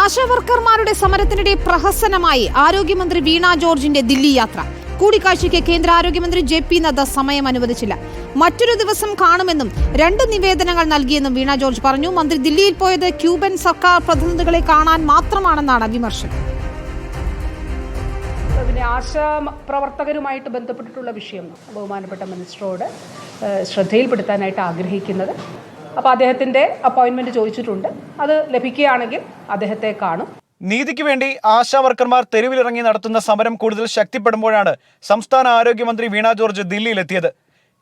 ആശാവർക്കർമാരുടെ സമരത്തിനിടെ പ്രഹസനമായി ആരോഗ്യമന്ത്രി വീണ ജോർജിന്റെ ദില്ലി യാത്ര. കൂടിക്കാഴ്ചയ്ക്ക് കേന്ദ്ര ആരോഗ്യമന്ത്രി ജെ പി നദ്ദ സമയം അനുവദിച്ചില്ല. മറ്റൊരു ദിവസം കാണുമെന്നും രണ്ട് നിവേദനങ്ങൾ നൽകിയെന്നും വീണ ജോർജ് പറഞ്ഞു. മന്ത്രി ദില്ലിയിൽ പോയത് ക്യൂബൻ സർക്കാർ പ്രതിനിധികളെ കാണാൻ മാത്രമാണെന്നാണ് വിമർശനം. ആശാ പ്രവർത്തകരുമായിട്ട് ബന്ധപ്പെട്ടിട്ടുള്ള വിഷയം ബഹുമാനപ്പെട്ട മിനിസ്റ്ററോട് ശ്രദ്ധയിൽപ്പെടുത്താനായിട്ട് ആഗ്രഹിക്കുന്നത്. അപ്പോൾ അദ്ദേഹത്തിന്റെ അപ്പോയിൻമെന്റ് ചോദിച്ചിട്ടുണ്ട്. അത് ലഭിക്കുകയാണെങ്കിൽ അദ്ദേഹത്തെ കാണും. നീതിക്ക് വേണ്ടി ആശാ വർക്കർമാർ തെരുവിലിറങ്ങി നടത്തുന്ന സമരം കൂടുതൽ ശക്തിപ്പെടുമ്പോഴാണ് സംസ്ഥാന ആരോഗ്യമന്ത്രി വീണ ജോർജ് ദില്ലിയിലെത്തിയത്.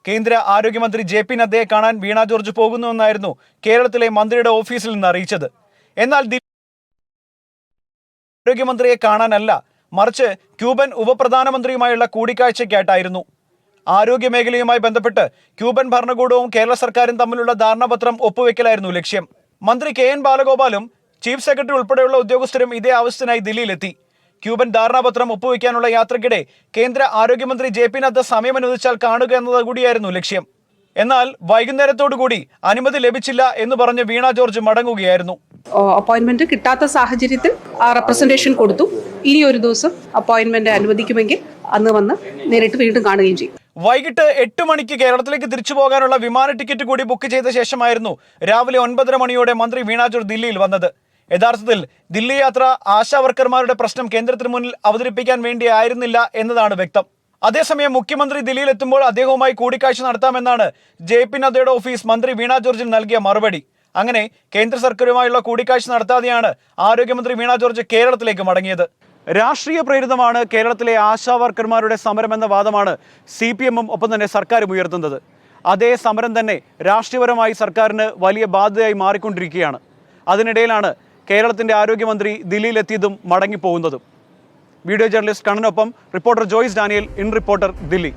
കേന്ദ്ര ആരോഗ്യമന്ത്രി ജെ പി നദ്ദയെ കാണാൻ വീണ ജോർജ് പോകുന്നുവെന്നായിരുന്നു കേരളത്തിലെ മന്ത്രിയുടെ ഓഫീസിൽ നിന്ന് അറിയിച്ചത്. എന്നാൽ ആരോഗ്യമന്ത്രിയെ കാണാനല്ല മറിച്ച് ക്യൂബൻ ഉപപ്രധാനമന്ത്രിയുമായുള്ള കൂടിക്കാഴ്ചയ്ക്കായിട്ടായിരുന്നു. ആരോഗ്യ മേഖലയുമായി ബന്ധപ്പെട്ട് ക്യൂബൻ ഭരണകൂടവും കേരള സർക്കാരും തമ്മിലുള്ള ധാരണാപത്രം ഒപ്പുവെക്കലായിരുന്നു ലക്ഷ്യം. മന്ത്രി കെ എൻ ബാലഗോപാലും ചീഫ് സെക്രട്ടറി ഉൾപ്പെടെയുള്ള ഉദ്യോഗസ്ഥരും ഇതേ ആവശ്യത്തിനായി ദില്ലിയിലെത്തി. ക്യൂബൻ ധാരണാപത്രം ഒപ്പുവെക്കാനുള്ള യാത്രയ്ക്കിടെ കേന്ദ്ര ആരോഗ്യമന്ത്രി ജെ പി നദ്ദ സമയമനുവദിച്ചാൽ കാണുക എന്നത് കൂടിയായിരുന്നു ലക്ഷ്യം. എന്നാൽ വൈകുന്നേരത്തോടുകൂടി അനുമതി ലഭിച്ചില്ല എന്ന് പറഞ്ഞ് വീണ ജോർജ് മടങ്ങുകയായിരുന്നു. അപ്പോയിന്റ്മെന്റ് കിട്ടാത്ത സാഹചര്യത്തിൽ ആ റെപ്രസെന്റേഷൻ കൊടുത്തു. ഇനി ഒരു ദിവസം അപ്പോയിന്റ്മെന്റ് അനുവദിക്കുമെങ്കിൽ അന്ന് വന്ന് നേരിട്ട് വീണ്ടും കാണുകയും ചെയ്യും. വൈകിട്ട് എട്ട് മണിക്ക് കേരളത്തിലേക്ക് തിരിച്ചു പോകാനുള്ള വിമാന ടിക്കറ്റ് കൂടി ബുക്ക് ചെയ്ത ശേഷമായിരുന്നു രാവിലെ ഒൻപതര മണിയോടെ മന്ത്രി വീണാചൂർ ദില്ലിയിൽ വന്നത്. യഥാർത്ഥത്തിൽ ദില്ലി യാത്ര ആശാ വർക്കർമാരുടെ പ്രശ്നം കേന്ദ്രത്തിന് മുന്നിൽ അവതരിപ്പിക്കാൻ വേണ്ടിയായിരുന്നില്ല എന്നതാണ് വ്യക്തം. അതേസമയം മുഖ്യമന്ത്രി ദില്ലിയിൽ എത്തുമ്പോൾ അദ്ദേഹവുമായി കൂടിക്കാഴ്ച നടത്താമെന്നാണ് ജെ പി നദ്ദയുടെ ഓഫീസ് മന്ത്രി വീണാ ജോർജിന് നൽകിയ മറുപടി. അങ്ങനെ കേന്ദ്ര സർക്കാരുമായുള്ള കൂടിക്കാഴ്ച നടത്താതെയാണ് ആരോഗ്യമന്ത്രി വീണാ ജോർജ് കേരളത്തിലേക്ക് മടങ്ങിയത്. രാഷ്ട്രീയ പ്രേരിതമാണ് കേരളത്തിലെ ആശാവർക്കർമാരുടെ സമരമെന്ന വാദമാണ് സി പി എമ്മും ഒപ്പം തന്നെ സർക്കാരും ഉയർത്തുന്നത്. അതേ സമരം തന്നെ രാഷ്ട്രീയപരമായി സർക്കാരിന് വലിയ ബാധ്യതയായി മാറിക്കൊണ്ടിരിക്കുകയാണ്. അതിനിടയിലാണ് കേരളത്തിന്റെ ആരോഗ്യമന്ത്രി ദില്ലിയിലെത്തിയതും മടങ്ങിപ്പോകുന്നതും. Video journalist കണ്ണനൊപ്പം reporter Joyce Daniel in reporter Delhi.